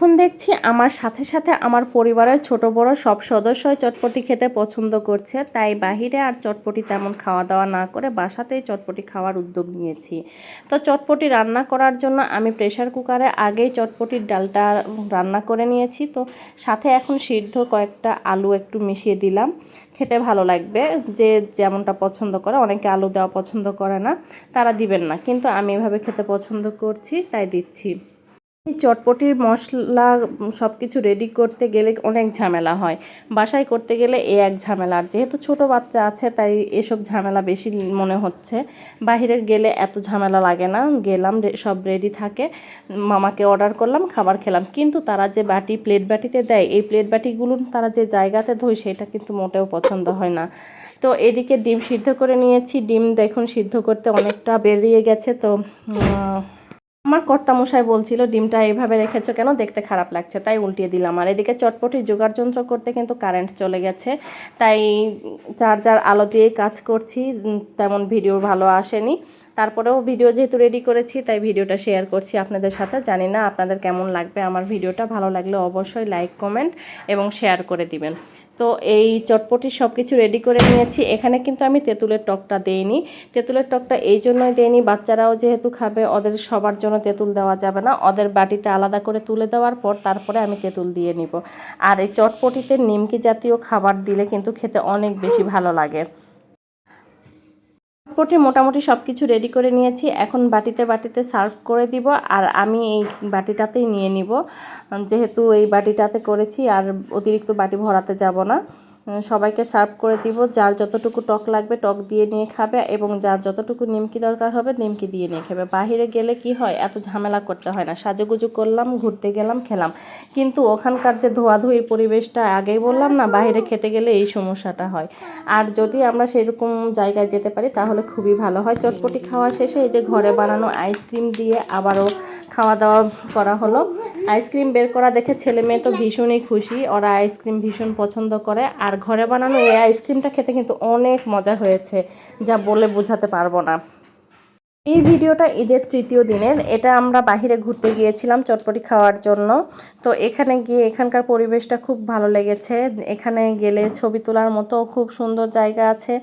এখন দেখছি আমার সাথে সাথে আমার পরিবারের ছোট বড় সব সদস্যই চটপটি খেতে পছন্দ করছে। তাই বাহিরে আর চটপটি তেমন খাওয়া দাওয়া না করে বাসাতেই চটপটি খাওয়ার উদ্যোগ নিয়েছি। তো চটপটি রান্না করার জন্য আমি প্রেশার কুকারে আগেই চটপটির ডালটা রান্না করে নিয়েছি। তো সাথে এখন সিদ্ধ কয়েকটা আলু একটু মিশিয়ে দিলাম। খেতে ভালো লাগবে। যে যেমনটা পছন্দ করে, অনেকে আলু দেওয়া পছন্দ করে না, তারা দিবেন না। কিন্তু আমি এভাবে খেতে পছন্দ করছি, তাই দিচ্ছি। চটপটির মশলা সব কিছু রেডি করতে গেলে অনেক ঝামেলা হয়। বাসায় করতে গেলে এ এক ঝামেলা। আর যেহেতু ছোট বাচ্চা আছে, তাই এসব ঝামেলা বেশি মনে হচ্ছে। বাহিরে গেলে এত ঝামেলা লাগে না। গেলাম সব রেডি থাকে। মামাকে অর্ডার করলাম, খাবার খেলাম। কিন্তু তারা যে বাটি প্লেট বাটিতে দেয়, এই প্লেট বাটিগুলো তারা যে জায়গাতে ধোয়, সেটা কিন্তু মোটেও পছন্দ হয় না। তো এদিকে ডিম সিদ্ধ করে নিয়েছি। ডিম দেখুন, সিদ্ধ করতে অনেকটা বেরিয়ে গেছে। তো আমার কর্তামশাই বলছিল, ডিমটা এইভাবে রেখেছো কেন? দেখতে খারাপ লাগছে। তাই উল্টিয়ে দিলাম। আর এদিকে চটপটি জোগাড় যন্ত্র করতে কিন্তু কারেন্ট চলে গেছে। তাই চার্জার আলো দিয়ে কাজ করছি তেমন ভিডিও ভালো আসেনি। তারপরেও ভিডিও যেহেতু রেডি করেছি, তাই ভিডিওটা শেয়ার করছি আপনাদের সাথে। জানি না আপনাদের কেমন লাগবে। আমার ভিডিওটা ভালো লাগলে অবশ্যই লাইক কমেন্ট এবং শেয়ার করে দিবেন। তো এই চটপটি সব কিছু রেডি করে নিয়েছি। এখানে কিন্তু আমি তেঁতুলের টকটা দেইনি। তেঁতুলের টকটা এই জন্যই দেইনি। বাচ্চারাও যেহেতু খাবে, ওদের সবার জন্য তেঁতুল দেওয়া যাবে না। ওদের বাটিতে আলাদা করে তুলে দেওয়ার পর তারপরে আমি তেঁতুল দিয়ে নিব। আর এই চটপটিতে নিমকি জাতীয় খাবার দিলে কিন্তু খেতে অনেক বেশি ভালো লাগে। চটপটি মোটামুটি সব কিছু রেডি করে নিয়েছি। এখন বাটিতে বাটিতে সার্ভ করে দিব আর আমি এই বাটিটাতেই নিয়ে নিব। যেহেতু এই বাটিটাতে করেছি আর অতিরিক্ত বাটি ভরাতে যাব না। সবাইকে সার্ভ করে দিব। যার যতটুকু টক লাগবে টক দিয়ে নিয়ে খাবে এবং যার যতটুকু নিমকি দরকার হবে নিমকি দিয়ে নিয়ে খাবে। বাহিরে গেলে কি হয়, এত ঝামেলা করতে হয় না। সাজুগুজু করলাম, ঘুরতে গেলাম, খেলাম। কিন্তু ওখানকার যে ধোয়াধুয়ির পরিবেশটা আগেই বললাম না বাইরে খেতে গেলে এই সমস্যাটা হয়। আর যদি আমরা সেরকম জায়গায় যেতে পারি, তাহলে খুবই ভালো হয়। চটপটি খাওয়া শেষে এই যে ঘরে বানানো আইসক্রিম দিয়ে আবারও খাওয়া দাওয়া করা হলো। আইসক্রিম বের করা দেখে ছেলে মেয়ে তো ভীষণই খুশি। ওরা আইসক্রিম ভীষণ পছন্দ করে। আর ঘরে বানানো এই আইসক্রিমটা খেতে কিন্তু অনেক মজা হয়েছে যা বলে বোঝাতে পারব না। এই ভিডিওটা ঈদের তৃতীয় দিনের। এটা আমরা বাহিরে ঘুরতে গিয়েছিলাম চটপটি খাওয়ার জন্য। তো এখানে গিয়ে এখানকার পরিবেশটা খুব ভালো লেগেছে। এখানে গেলে ছবি তোলার মতো খুব সুন্দর জায়গা আছে।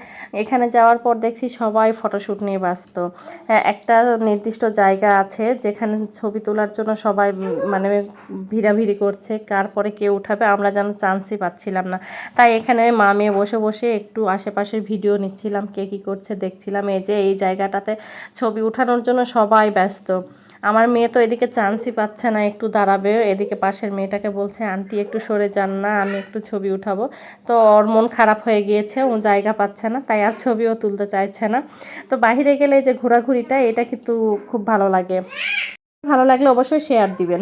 এখানে যাওয়ার পর দেখছি সবাই ফটোশ্যুট নিয়ে ব্যস্ত। একটা নির্দিষ্ট জায়গা আছে যেখানে ছবি তোলার জন্য সবাই মানে ভিড়াভিড়ি করছে। কার পরে কে উঠাবে আমরা যেন চান্সই পাচ্ছিলাম না। তাই এখানে মা মেয়ে বসে বসে একটু আশেপাশের ভিডিও নিচ্ছিলাম, কে কী করছে দেখছিলাম। এই যে এই জায়গাটাতে ছবি উঠানোর জন্য সবাই ব্যস্ত। আমার মেয়ে তো এদিকে চান্সই পাচ্ছে না, একটু দাঁড়াবে। এদিকে পাশের মেয়েটাকে বলছে, আন্টি, একটু সরে যান না, আমি একটু ছবি উঠাবো। তো ওর মন খারাপ হয়ে গিয়েছে, ও জায়গা পাচ্ছে না, তাই আর ছবিও তুলতে চাইছে না। তো বাহিরে গেলে যে ঘোরাঘুরিটা, এটা কিন্তু খুব ভালো লাগে। ভালো লাগলে অবশ্যই শেয়ার দিবেন।